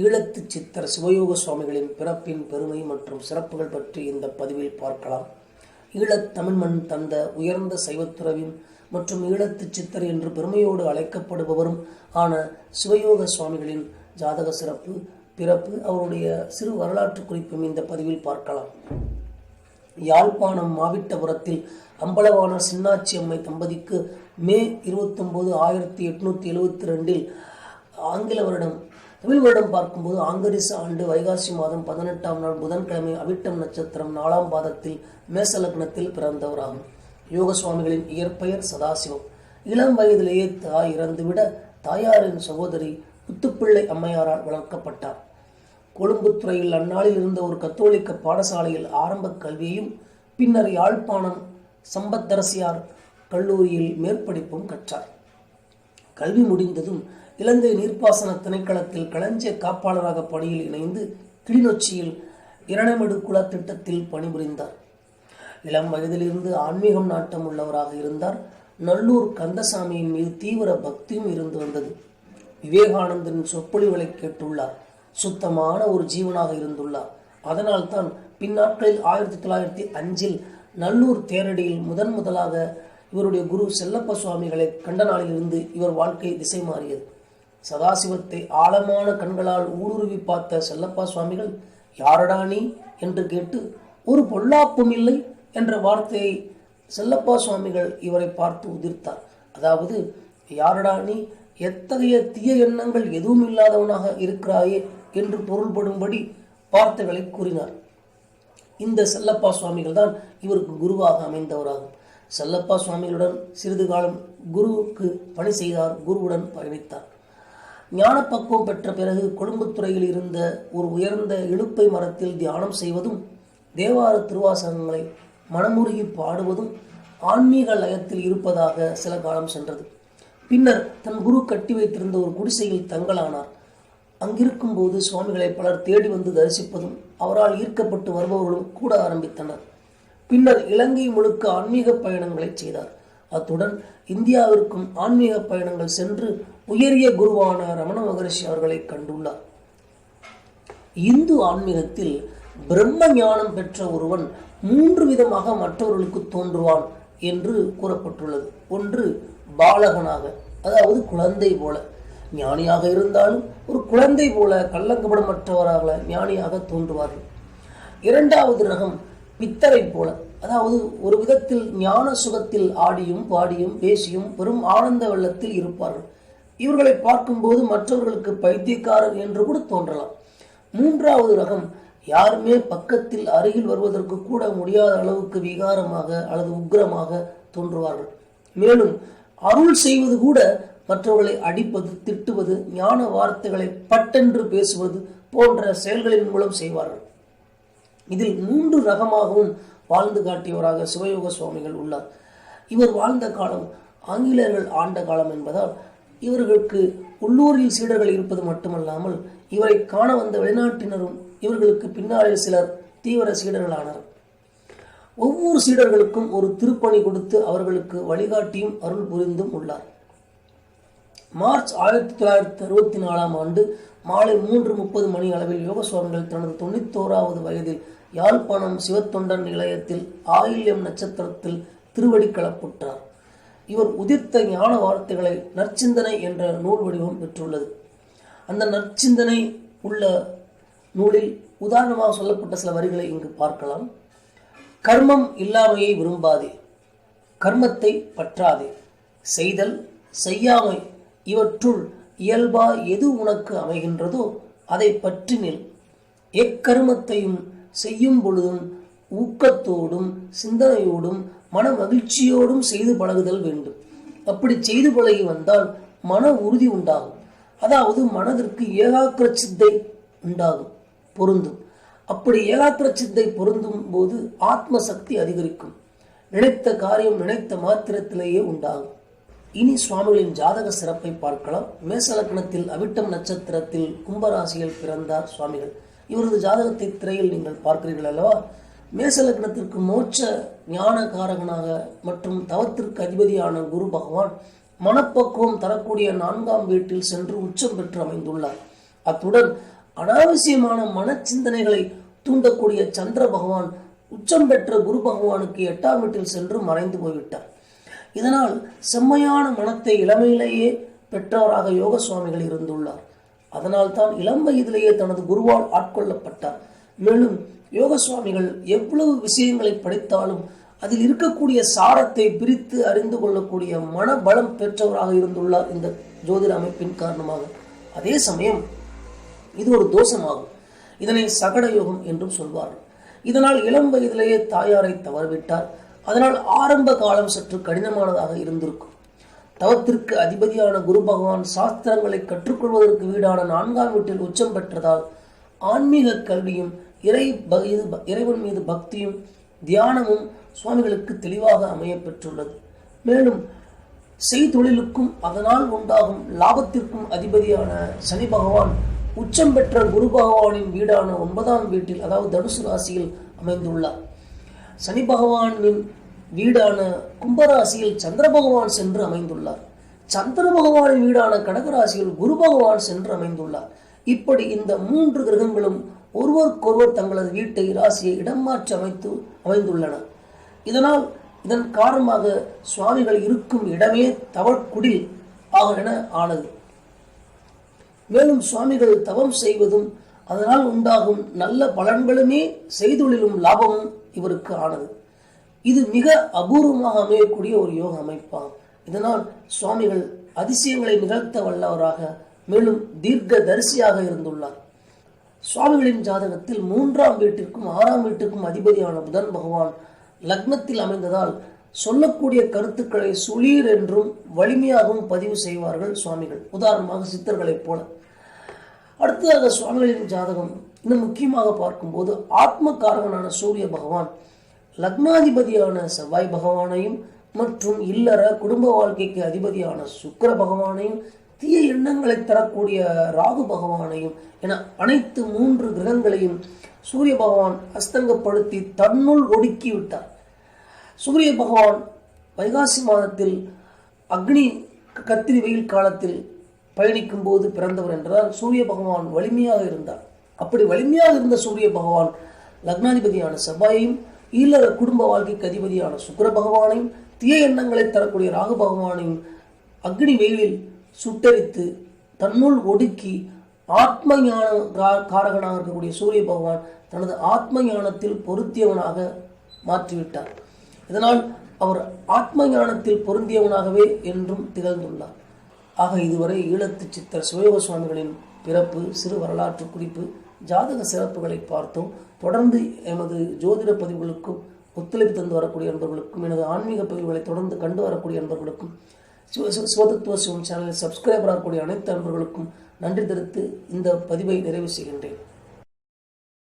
ஈழத்து சித்தர் சிவயோக சுவாமிகளின் பிறப்பின் பெருமை மற்றும் சிறப்புகள் பற்றி இந்த பதிவில் பார்க்கலாம். ஈழத் தமிழ் மண் தந்த உயர்ந்த சைவத்துறவின் மற்றும் ஈழத்து சித்தர் என்று பெருமையோடு அழைக்கப்படுபவரும் ஆன சிவயோக சுவாமிகளின் ஜாதக சிறப்பு பிறப்பு அவருடைய சிறு வரலாற்று குறிப்பும் இந்த பதிவில் பார்க்கலாம். யாழ்ப்பாணம் மாவிட்டபுரத்தில் அம்பலவான சின்னாச்சி அம்மை தம்பதிக்கு மே இருபத்தொம்போது ஆயிரத்தி எட்நூற்றி எழுவத்தி ரெண்டில் ஆங்கில வருடம் தமிழ் வருடம் பார்க்கும்போது ஆங்கரிச ஆண்டு வைகாசி மாதம் பதினெட்டாம் நாள் புதன்கிழமை அவிட்டம் நட்சத்திரம் நாலாம் பாதத்தில் மேச லக்னத்தில் பிறந்தவராகும். யோக சுவாமிகளின் இயற்பெயர் சதாசிவம். இளம் வயதிலேயே தாய் இறந்துவிட தாயாரின் சகோதரி முத்துப்பிள்ளை அம்மையாரால் வளர்க்கப்பட்டார். கொழும்புத்துறையில் அந்நாளில் இருந்த ஒரு கத்தோலிக்க பாடசாலையில் ஆரம்ப கல்வியையும் பின்னர் யாழ்ப்பாணம் சம்பத்தரசியார் கல்லூரியில் மேற்படிப்பும் கற்றார். கல்வி முடிந்ததும் இலங்கை நீர்ப்பாசன திணைக்களத்தில் களஞ்சிய காப்பாளராக பணியில் இணைந்து கிளிநொச்சியில் இரணைமடு குல திட்டத்தில் பணிபுரிந்தார். இளம் வயதிலிருந்து ஆன்மீகம் நாட்டம் உள்ளவராக இருந்தார். நல்லூர் கந்தசாமியின் மீது தீவிர பக்தியும் இருந்து வந்தது. விவேகானந்தரின் சொற்பொழிவுகளை கேட்டுள்ளார். சுத்தமான ஒரு ஜீவனாக இருந்துள்ளார். அதனால் தான் பின்னாட்களில் ஆயிரத்தி தொள்ளாயிரத்தி அஞ்சில் நல்லூர் தேரடியில் முதன் முதலாக இவருடைய குரு செல்லப்ப சுவாமிகளை கண்ட நாளிலிருந்து இவர் வாழ்க்கை திசை மாறியது. சதாசிவத்தை ஆழமான கண்களால் ஊடுருவி பார்த்த செல்லப்பா சுவாமிகள் யாரடா நீ? என்று கேட்டு ஒரு பொல்லாப்பும் இல்லை என்ற வார்த்தையை செல்லப்பா சுவாமிகள் இவரை பார்த்து உதிர்த்தார். அதாவது யாரடா நீ? எத்தகைய தீய எண்ணங்கள் எதுவும் இல்லாதவனாக இருக்கிறாயே? என்று பொருள்படும்படி வார்த்தைகளை கூறினார். இந்த செல்லப்பா சுவாமிகள் தான் இவருக்கு குருவாக அமைந்தவராகும். செல்லப்பா சுவாமிகளுடன் சிறிது காலம் குருவுக்கு பணி செய்தார். குருவுடன் பயணித்தார் ஞானப்பக்குவம் பெற்ற பிறகு கொழும்புத்துறையில் இருந்த ஒரு உயர்ந்த இழுப்பை மரத்தில் தியானம் செய்வதும் தேவார திருவாசகங்களை மனமுருகி பாடுவதும் ஆன்மீக லயத்தில் இருப்பதாக சில காலம் சென்றது. பின்னர் தன் குரு கட்டி வைத்திருந்த ஒரு குடிசையில் தங்கலானார் அங்கிருக்கும் போது சுவாமிகளை பலர் தேடி வந்து தரிசிப்பதும் அவரால் ஈர்க்கப்பட்டு வருபவர்களும் கூட ஆரம்பித்தனர். பின்னர் இலங்கை முழுக்க ஆன்மீக பயணங்களை செய்தார். அத்துடன் இந்தியாவிற்கும் ஆன்மீக பயணங்கள் சென்று உயரிய குருவான ரமண மகரிஷி அவர்களை கண்டுள்ளார். இந்து ஆன்மீகத்தில் பிரம்ம ஞானம் பெற்ற ஒருவன் மூன்று விதமாக மற்றவர்களுக்கு தோன்றுவான் என்று கூறப்பட்டுள்ளது. ஒன்று பாலகனாக அதாவது குழந்தை போல. ஞானியாக இருந்தாலும் ஒரு குழந்தை போல கள்ளங்கபடமற்றவராக ஞானியாக தோன்றுவார்கள். இரண்டாவது ரகம் பித்தரை போல. அதாவது ஒரு விதத்தில் ஞான சுகத்தில் ஆடியும் பாடியும் பேசியும் பெரும் ஆனந்த வெள்ளத்தில் இருப்பார்கள். இவர்களை பார்க்கும்போது மற்றவர்களுக்கு பைத்தியக்காரர் என்று கூட தோன்றலாம். மூன்றாவது ரகம் யாருமே பக்கத்தில் அருகில் வருவதற்கு கூட முடியாத அளவுக்கு விகாரமாக அல்லது உக்கிரமாக தோன்றுவார்கள். மேலும் அருள் செய்வது கூட மற்றவர்களை அடிப்பது திட்டுவது ஞான வார்த்தைகளை பட்டென்று பேசுவது போன்ற செயல்களின் மூலம் செய்வார்கள். இதில் மூன்று ரகமாகவும் வாழ்ந்து காட்டியவராக சிவயோக சுவாமிகள் உள்ளார். இவர் வாழ்ந்த காலம் ஆங்கிலேயர்கள் ஆண்ட காலம் என்பதால் இவர்களுக்கு உள்ளூரில் சீடர்கள் இருப்பது மட்டுமல்லாமல் இவரை காண வந்த வெளிநாட்டினரும் இவர்களுக்கு பின்னாளில் சிலர் தீவிர சீடர்களானர். ஒவ்வொரு சீடர்களுக்கும் ஒரு திருப்பணி கொடுத்து அவர்களுக்கு வழிகாட்டியும் அருள் புரிந்தும் உள்ளார். மார்ச் ஆயிரத்தி தொள்ளாயிரத்தி அறுபத்தி நாலாம் ஆண்டு மாலை மூன்று முப்பது மணி அளவில் யோக சுவாமிகள் தனது தொண்ணூத்தோராவது வயதில் யாழ்ப்பாணம் சிவத்தொண்டன் நிலையத்தில் ஆயில்யம் நட்சத்திரத்தில் திருவடி களப்புற்றார் இவர் உதிர்த்த ஞான வார்த்தைகளை நற்சிந்தனை என்ற நூல் வடிவம் பெற்றுள்ளது. அந்த நற்சிந்தனை உள்ள நூலில் உதாரணமாக சொல்லப்பட்ட சில வரிகளை இங்கு பார்க்கலாம். கர்மம் இல்லாமையை விரும்பாதே கர்மத்தை பற்றாதே செய்தல் செய்யாமை இவற்றுள் இயல்பா எது உனக்கு அமைகின்றதோ அதை பற்றி நில். எக்கருமத்தையும் செய்யும் பொழுதும் ஊக்கத்தோடும் சிந்தனையோடும் மன மகிழ்ச்சியோடும் செய்து பழகுதல் வேண்டும். அப்படி செய்து பழகி வந்தால் மன உறுதி உண்டாகும். அதாவது மனதிற்கு ஏகாக்கிர சித்தை உண்டாகும் பொருந்தும். அப்படி ஏகாக்கிர சித்தை பொருந்தும் போது ஆத்ம சக்தி அதிகரிக்கும். நினைத்த காரியம் நினைத்த மாத்திரத்திலேயே உண்டாகும். இனி சுவாமிகளின் ஜாதக சிறப்பை பார்க்கலாம். மேசலக்னத்தில் அவிட்டம் நட்சத்திரத்தில் கும்பராசியில் பிறந்தார் சுவாமிகள். இவரது ஜாதகத்தை திரையில் நீங்கள் பார்க்கிறீர்கள் அல்லவா? மேசலக்னத்திற்கு மோட்ச ஞான காரகனாக மற்றும் தவத்திற்கு அதிபதியான குரு பகவான் மனப்பக்குவம் தரக்கூடிய நான்காம் வீட்டில் சென்று உச்சம் பெற்று அமைந்துள்ளார். அத்துடன் அனாவசியமான மனச்சிந்தனைகளை தூண்டக்கூடிய சந்திர பகவான் உச்சம் பெற்ற குரு பகவானுக்கு எட்டாம் வீட்டில் சென்று மறைந்து போய்விட்டார். இதனால் செம்மையான மனத்தை இளமையிலேயே பெற்றவராக யோக சுவாமிகள் இருந்துள்ளார். அதனால் தான் இளம் வயதிலேயே தனது குருவால் ஆட்கொள்ளப்பட்டார். மேலும் யோக சுவாமிகள் எவ்வளவு விஷயங்களை படித்தாலும் அதில் இருக்கக்கூடிய சாரத்தை பிரித்து அறிந்து கொள்ளக்கூடிய மனபலம் பெற்றவராக இருந்துள்ளார் இந்த ஜோதிட அமைப்பின் காரணமாக. அதே சமயம் இது ஒரு தோஷமாகும். இதனை சகட யோகம் என்றும் சொல்வார்கள். இதனால் இளம் வயதிலேயே தாயாரை தவறவிட்டார். அதனால் ஆரம்ப காலம் சற்று கடினமானதாக இருந்திருக்கும். தவத்திற்கு அதிபதியான குரு பகவான் சாஸ்திரங்களை கற்றுக்கொள்வதற்கு வீடான நான்காம் வீட்டில் உச்சம் பெற்றதால் ஆன்மீக கல்வியும் இறை இது இறைவன் மீது பக்தியும் தியானமும் சுவாமிகளுக்கு தெளிவாக அமைய பெற்றுள்ளது மேலும் செய்தொழிலுக்கும் அதனால் உண்டாகும் லாபத்திற்கும் அதிபதியான சனி பகவான் உச்சம் பெற்ற குரு பகவானின் வீடான ஒன்பதாம் வீட்டில் அதாவது தனுசு ராசியில் அமைந்துள்ளார். சனி பகவானின் வீடான கும்பராசியில் சந்திர பகவான் சென்று அமைந்துள்ளார். சந்திர பகவானின் வீடான கடகராசியில் குரு பகவான் சென்று அமைந்துள்ளார். இப்படி இந்த மூன்று கிரகங்களும் ஒருவருக்கொருவர் தங்களது வீட்டை ராசியை இடம் மாற்றி அமைத்து அமைந்துள்ளன இதனால் இதன் காரணமாக சுவாமிகள் இருக்கும் இடமே தவழ்குடில் ஆக என ஆனது. மேலும் சுவாமிகள் தவம் செய்வதும் அதனால் உண்டாகும் நல்ல பலன்களுமே செய்தொழிலும் லாபமும் இவருக்கு ஆனது. இது மிக அபூர்வமாக அமையக்கூடிய ஒரு யோக அமைப்பாகும் இதனால் சுவாமிகள் அதிசயங்களை நிகழ்த்த வல்லவராக மேலும் தீர்க்க தரிசியாக இருந்துள்ளார். சுவாமிகளின் ஜாதகத்தில் மூன்றாம் வீட்டிற்கும் ஆறாம் வீட்டிற்கும் அதிபதியான புதன் பகவான் லக்னத்தில் அமைந்ததால் சொல்லக்கூடிய கருத்துக்களை சுளீர் என்றும் வலிமையாகவும் பதிவு செய்வார்கள் சுவாமிகள். உதாரணமாக சித்தர்களைப் போல. அடுத்ததாக சுவாமிகளின் ஜாதகம். இன்னும் முக்கியமாக பார்க்கும்போது ஆத்ம காரகனான சூரிய பகவான் லக்னாதிபதியான செவ்வாய் பகவானையும் மற்றும் இல்லற குடும்ப வாழ்க்கைக்கு அதிபதியான சுக்கிர பகவானையும் தீய எண்ணங்களை தரக்கூடிய ராகு பகவானையும் என அனைத்து மூன்று கிரகங்களையும் சூரிய பகவான் அஸ்தங்கப்படுத்தி தன்னுள் ஒடுக்கி விட்டார் சூரிய பகவான் வைகாசி மாதத்தில் அக்னி கத்திரி வெயில் காலத்தில் பயணிக்கும் போது பிறந்தவர் என்றால் சூரிய பகவான் வலிமையாக இருந்தார். அப்படி வலிமையாக இருந்த சூரிய பகவான் லக்னாதிபதியான செவ்வாயையும் ஈழ குடும்ப வாழ்க்கைக்கு அதிபதியான சுக்கிர பகவானையும் தீய எண்ணங்களை தரக்கூடிய ராகு பகவானையும் அக்னி வெயிலில் சுட்டரித்து தன்னுள் ஒடுக்கி ஆத்ம ஞான காரகனாக இருக்கக்கூடிய சூரிய பகவான் தனது ஆத்ம ஞானத்தில் பொருத்தியவனாக மாற்றிவிட்டார். இதனால் அவர் ஆத்ம ஞானத்தில் பொருந்தியவனாகவே என்றும் திகழ்ந்துள்ளார். ஆக இதுவரை ஈழத்து சித்தர் சிவயோக சுவாமிகளின் பிறப்பு சிறு வரலாற்று குறிப்பு ஜாதக சிறப்புகளை பார்த்தோம். தொடர்ந்து எமது ஜோதிட பதிவுகளுக்கும் ஒத்துழைப்பு தந்து வரக்கூடிய அன்பர்களுக்கும் எனது ஆன்மீக பதிவுகளை தொடர்ந்து கண்டு வரக்கூடிய அன்பர்களுக்கும் சிவதத்துவ சிவம் சேனலில் சப்ஸ்கிரைபர் ஆகக்கூடிய அனைத்து அன்பர்களுக்கும் நன்றி தெரிவித்து இந்த பதிவை நிறைவு செய்கின்றேன்.